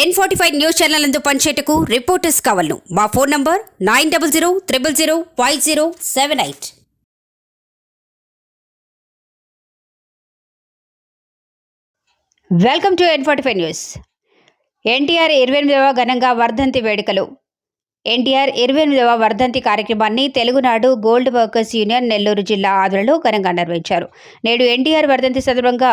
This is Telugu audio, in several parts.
N forty five news channel అందు పనిచేయటకు రిపోర్టర్స్ కావాలను. మా phone number nine double zero triple zero five zero seven eight welcome to N forty five news NTR ఇరవై ఎనిమిదవ ఘనంగా వర్ధంతి వేడుకలు. ఎన్టీఆర్ ఇరవై ఎనిమిదవ వర్ధంతి కార్యక్రమాన్ని Telugunadu gold workers union Nellore జిల్లా ఆధ్వర్యంలో ఘనంగా నిర్వహించారు. నేడు ఎన్టీఆర్ వర్ధంతి సందర్భంగా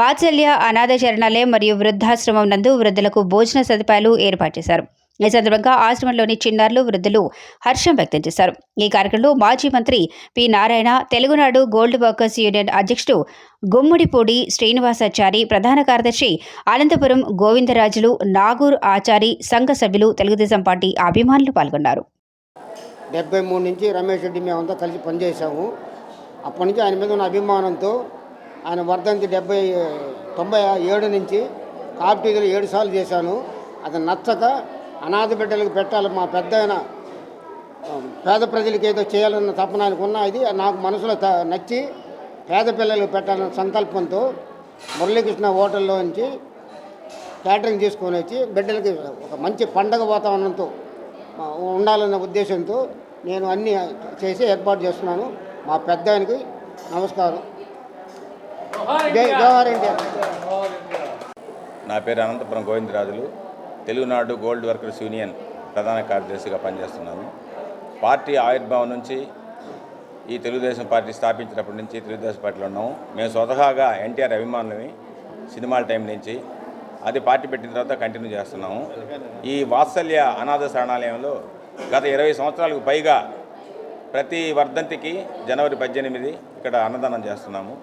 వాత్సల్య అనాథ శరణాలయం మరియు వృద్ధాశ్రమం నందు వృద్ధులకు భోజన సదుపాయాలు ఏర్పాటు చేశారు. ఈ సందర్భంగా ఆశ్రమంలోని చిన్నారులు వృద్ధులు హర్షం వ్యక్తం చేశారు. ఈ కార్యక్రమంలో మాజీ మంత్రి P. Narayana Telugunadu gold workers union అధ్యక్షుడు గుమ్మడిపూడి శ్రీనివాసాచారి ప్రధాన కార్యదర్శి అనంతపురం గోవిందరాజులు నాగూర్ ఆచారి సంఘ సభ్యులు తెలుగుదేశం పార్టీ అభిమానులు పాల్గొన్నారు. డెబ్బై మూడు నుంచి రమేష్ రెడ్డి మేమంతా కలిసి పనిచేసాము అప్పటి నుంచి ఆయన మీద ఉన్న అభిమానంతో ఆయన వర్ధంతి డెబ్బై తొంభై ఏడు నుంచి కాప్టీలు ఏడు సార్లు చేశాను. అది నచ్చక అనాథ బిడ్డలకు పెట్టాలి మా పెద్ద పేద ప్రజలకు ఏదో చేయాలన్న తపన ఆయనకు ఉన్న ఇది నాకు మనసులో నచ్చి పేద పిల్లలకు పెట్టాలన్న సంకల్పంతో మురళీకృష్ణ హోటల్లో నుంచి క్యాటరింగ్ తీసుకొని వచ్చి బిడ్డలకి ఒక మంచి పండగ వాతావరణంతో ఉండాలన్న ఉద్దేశంతో నేను అన్ని చేసి ఏర్పాటు చేస్తున్నాను. మా పెద్ద ఆయనకి నమస్కారం. జై జవహర్ ఎన్టీఆర్ నా పేరు Anantapuram Govindarajulu. Telugunadu gold workers union ప్రధాన కార్యదర్శిగా పనిచేస్తున్నాను. పార్టీ ఆవిర్భావం నుంచి ఈ తెలుగుదేశం పార్టీ స్థాపించినప్పటి నుంచి తెలుగుదేశం పార్టీలో ఉన్నాము. మేము స్వతహాగా ఎన్టీఆర్ అభిమానులని సినిమాల టైం నుంచి అది పార్టీ పెట్టిన తర్వాత కంటిన్యూ చేస్తున్నాము. ఈ వాత్సల్య అనాథ శరణాలయంలో గత ఇరవై సంవత్సరాలకు పైగా ప్రతి వర్ధంతికి జనవరి పద్దెనిమిది ఇక్కడ అన్నదానం చేస్తున్నాము.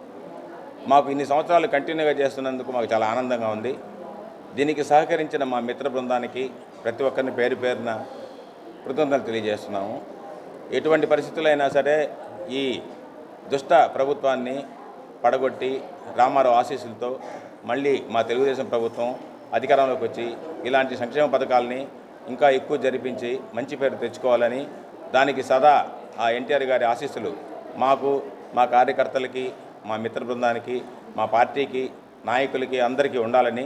మాకు ఇన్ని సంవత్సరాలు కంటిన్యూగా చేస్తున్నందుకు మాకు చాలా ఆనందంగా ఉంది. దీనికి సహకరించిన మా మిత్ర బృందానికి ప్రతి ఒక్కరిని పేరు పేరున కృతజ్ఞతలు తెలియజేస్తున్నాము. ఎటువంటి పరిస్థితులైనా సరే ఈ దుష్ట ప్రభుత్వాన్ని పడగొట్టి రామారావు ఆశీస్సులతో మళ్ళీ మా తెలుగుదేశం ప్రభుత్వం అధికారంలోకి వచ్చి ఇలాంటి సంక్షేమ పథకాలని ఇంకా ఎక్కువ జరిపించి మంచి పేరు తెచ్చుకోవాలని దానికి సదా ఆ ఎన్టీఆర్ గారి ఆశీస్సులు మాకు మా కార్యకర్తలకి మా మిత్ర బృందానికి మా పార్టీకి నాయకులకి అందరికీ ఉండాలని